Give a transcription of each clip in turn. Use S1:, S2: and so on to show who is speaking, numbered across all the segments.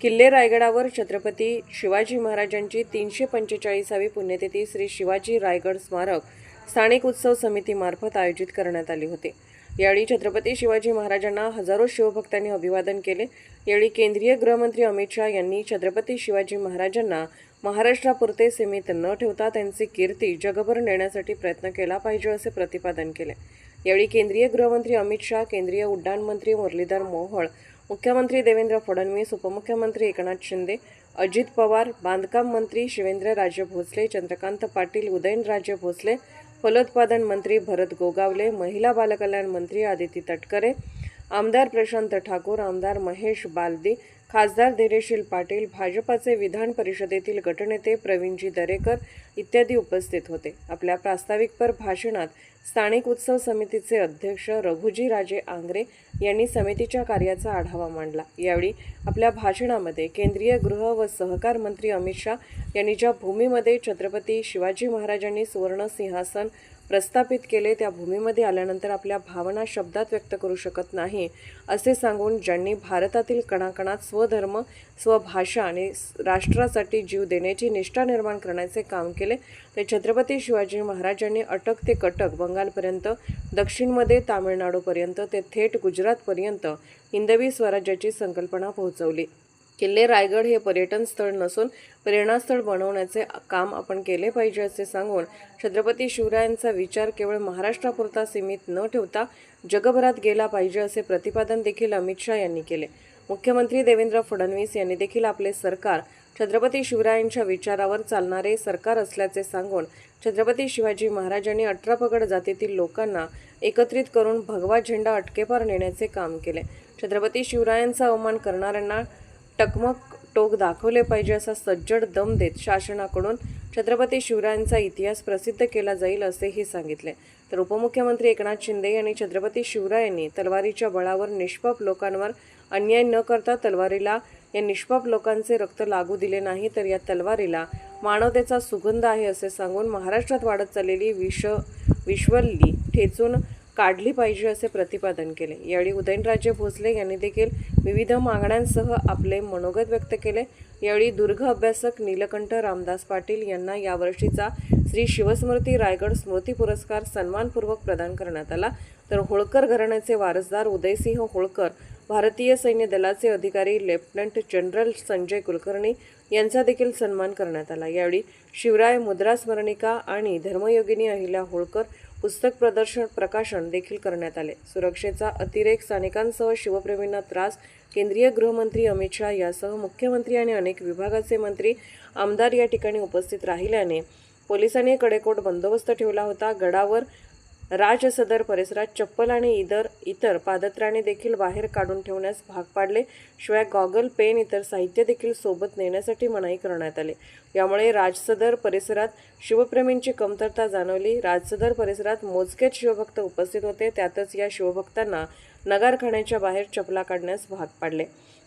S1: किल्ले रायगडावर छत्रपती शिवाजी महाराजांची तीनशे पंचेचाळीसावी पुण्यतिथी श्री शिवाजी रायगड स्मारक स्थानिक उत्सव समितीमार्फत आयोजित करण्यात आली होती. यावेळी छत्रपती शिवाजी महाराजांना हजारो शिवभक्तांनी अभिवादन केले. यावेळी केंद्रीय गृहमंत्री अमित शहा यांनी छत्रपती शिवाजी महाराजांना महाराष्ट्रापुरते सीमित न ठेवता त्यांची कीर्ती जगभर नेण्यासाठी प्रयत्न केला पाहिजे असे प्रतिपादन केले. यावेळी केंद्रीय गृहमंत्री अमित शहा केंद्रीय उड्डाण मंत्री मुरलीधर मोहोळ मुख्यमंत्री देवेंद्र फडणवीस उपमुख्यमंत्री एकनाथ शिंदे अजित पवार बांधकाम मंत्री शिवेंद्रराजे भोसले चंद्रकांत पाटील उदयनराजे भोसले फलोत्पादन मंत्री भरत गोगावले महिला बालकल्याण मंत्री आदिती तटकरे आमदार प्रशांत ठाकूर आमदार महेश बालदी खासदार धैर्यशील पाटील भाजपाचे विधान परिषदेतील गटनेते प्रवीणजी दरेकर इत्यादी उपस्थित होते. आपल्या प्रास्ताविकपर भाषणात स्थानिक उत्सव समितीचे अध्यक्ष रघुजी राजे आंग्रे यांनी समितीच्या कार्याचा आढावा मांडला. यावेळी आपल्या भाषणामध्ये केंद्रीय गृह व सहकार मंत्री अमित शाह यांनी ज्या भूमीमध्ये छत्रपती शिवाजी महाराजांनी सुवर्ण सिंहासन प्रस्थापित केले त्या भूमीमध्ये आल्यानंतर आपल्या भावना शब्दात व्यक्त करू शकत नाही असे सांगून ज्यांनी भारतातील कणाकणात स्वधर्म स्वभाषा आणि राष्ट्रासाठी जीव देण्याची निष्ठा निर्माण करण्याचे काम केले ते छत्रपती शिवाजी महाराजांनी अटक ते कटक बंगालपर्यंत दक्षिणमध्ये तामिळनाडूपर्यंत ते थेट गुजरातपर्यंत हिंदवी स्वराज्याची संकल्पना पोहोचवली. किल्ले रायगड हे पर्यटन स्थळ नसून प्रेरणास्थळ बनवण्याचे काम आपण केले पाहिजे असे सांगून छत्रपती शिवरायांचा विचार केवळ महाराष्ट्रापुरता सीमित न ठेवता जगभरात गेला पाहिजे असे प्रतिपादन देखील अमित शहा यांनी केले. मुख्यमंत्री देवेंद्र फडणवीस यांनी देखील आपले सरकार छत्रपती शिवरायांच्या विचारावर चालणारे सरकार असल्याचे सांगून छत्रपती शिवाजी महाराजांनी अठरा पगड जातीतील लोकांना एकत्रित करून भगवा झेंडा अटकेपार नेण्याचे काम केले. छत्रपती शिवरायांचा अवमान करणाऱ्यांना टकमक टोक दाखवले पाहिजे असा सज्जड दम देत शासनाकडून छत्रपती शिवरायांचा इतिहास प्रसिद्ध केला जाईल असेही सांगितले. तर उपमुख्यमंत्री एकनाथ शिंदे यांनी छत्रपती शिवरायांनी तलवारीच्या बळावर निष्पाप लोकांवर अन्याय न करता तलवारीला या निष्पाप लोकांचे रक्त लागू दिले नाही तर या तलवारीला मानवतेचा सुगंध आहे असे सांगून महाराष्ट्रात वाढत चाललेली विष विश्वल्ली ठेचून काढली पाहिजे असे प्रतिपादन केले. यावेळी उदयनराजे भोसले यांनी देखील विविध मागण्यांसह आपले मनोगत व्यक्त केले. यावेळी दुर्ग अभ्यासक नीलकंठ रामदास पाटील यांना यावर्षीचा श्री शिवस्मृती रायगड स्मृती पुरस्कार सन्मानपूर्वक प्रदान करण्यात आला. तर होळकर घराण्याचे वारसदार उदयसिंह होळकर भारतीय सैन्य दलाचे अधिकारी लेफ्टनंट जनरल संजय कुलकर्णी यांचा देखील सन्मान करण्यात आला. यावेळी शिवराय मुद्रा स्मरणिका आणि धर्मयोगिनी अहिल्या होळकर पुस्तक प्रदर्शन प्रकाशन देखील करण्यात आले. सुरक्षेचा अतिरेक स्थानिकांसह शिवप्रेमींना त्रास केंद्रीय गृहमंत्री अमित शहा यासह मुख्यमंत्री आणि अनेक विभागाचे मंत्री आमदार या ठिकाणी उपस्थित राहिल्याने पोलिसांनी कडेकोट बंदोबस्त ठेवला होता. गडावर राज सदर परिसरात चप्पल आणि इतर इतर पादत्राणे देखील बाहेर काढून ठेवण्यास भाग पाडले. शिवाय गॉगल पेन इतर साहित्य देखील सोबत नेण्यासाठी मनाई करण्यात आले. यामुळे राजसदर परिसरात शिवप्रेमींची कमतरता जाणवली. राजसदर परिसरात मोजकेच शिवभक्त उपस्थित होते. त्यातच या शिवभक्तांना नगारखान्याच्या बाहेर चपला काढण्यास भाग पाडले.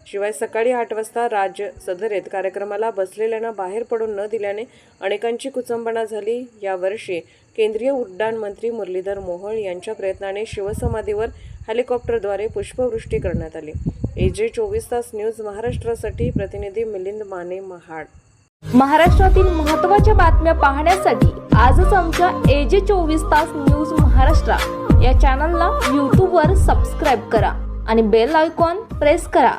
S1: शिवाय सकाळी आठ वाजता राज सदरेत कार्यक्रमाला बसलेल्यांना बाहेर पडून न दिल्याने अनेकांची कुचंबना झाली. यावर्षी केंद्रीय उड्डाण मंत्री मुरलीधर मोहोळ यांच्या प्रयत्नाने शिवसमाधीवर हेलिकॉप्टरद्वारे पुष्पवृष्टी करण्यात आली. एजे चोवीस तास न्यूज महाराष्ट्रासाठी प्रतिनिधी मिलिंद माने महाड.
S2: महाराष्ट्रातील महत्त्वाच्या बातम्या पाहण्यासाठी आजच आमच्या एजे चोवीस तास न्यूज महाराष्ट्र या चॅनलला यूट्यूबवर सबस्क्राईब करा आणि बेल आयकॉन प्रेस करा.